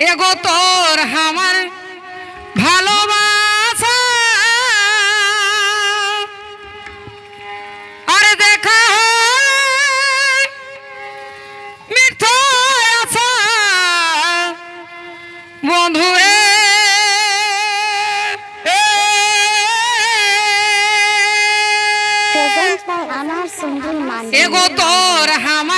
এগো তোর আমার ভালোবাসা। আর দেখা মিঠা আছা বন্ধু এগো তোর আমার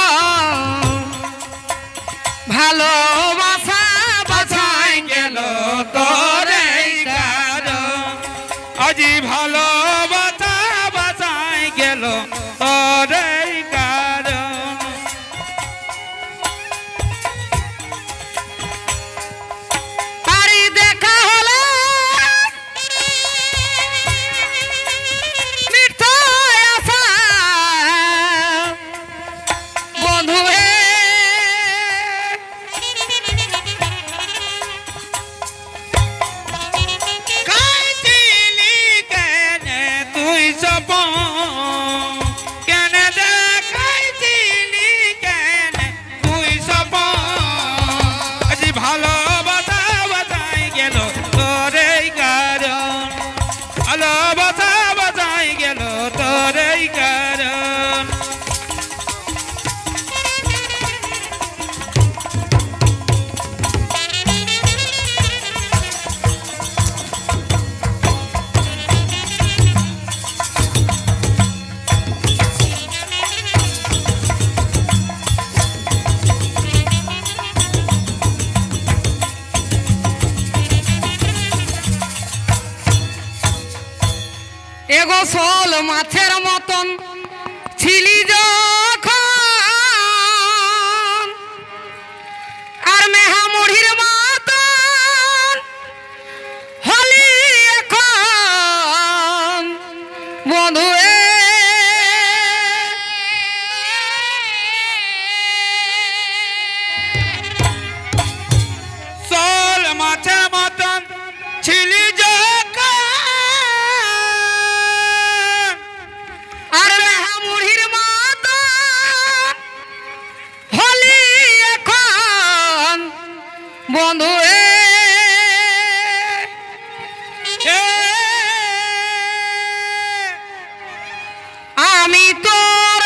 আমি তোর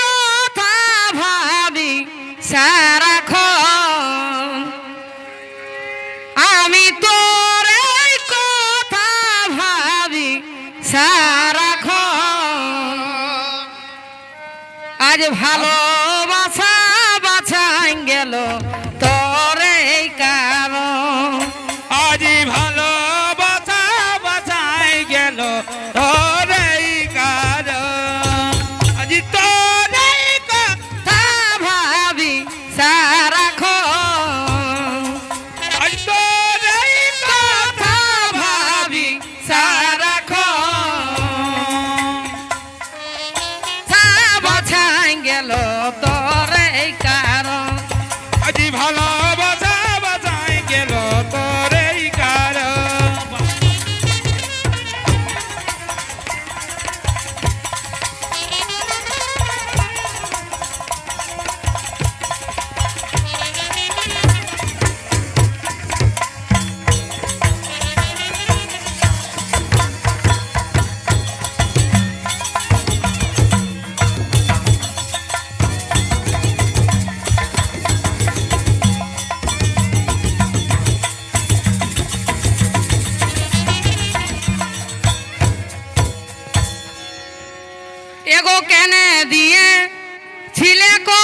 কথা ভাবি সারাক্ষণ আমি তোর কথা ভাবি সারাক্ষণ আজ ভালো हला को कहने दिए छिले को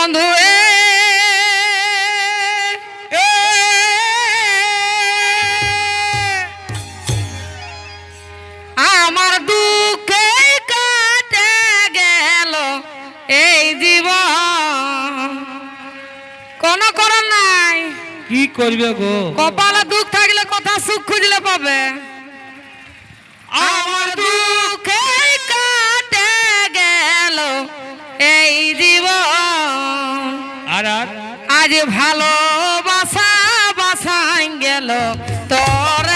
বন্ধু আমার দুঃখে কাটে গেল এই জীব কোন করার নাই। কি করবে গো? কপালে দুঃখ থাকলে কথা সুখ খুঁজলে পাবে। আমার দুঃখে কাটে গেল এই আজ ভালো বাসা বাসাই গেল তোর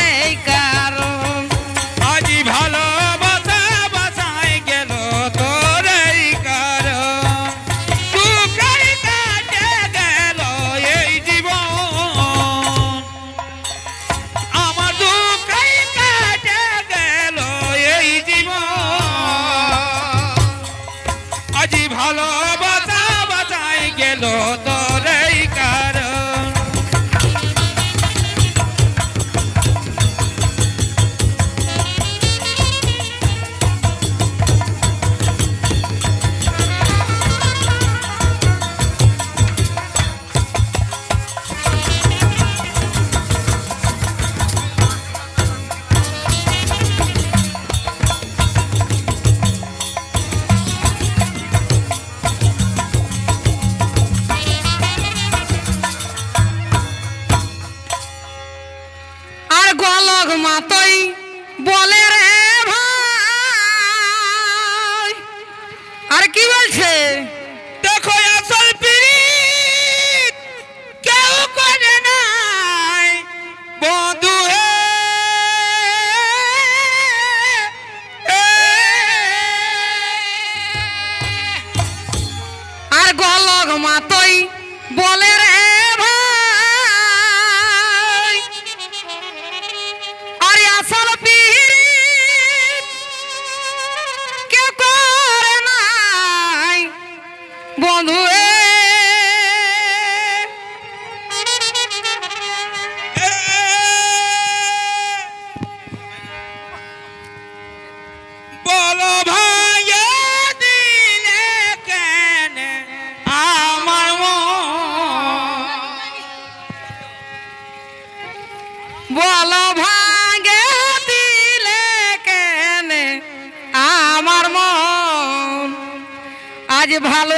মতোই বলে রে ভাই আর কি বলছে? আজ ভালো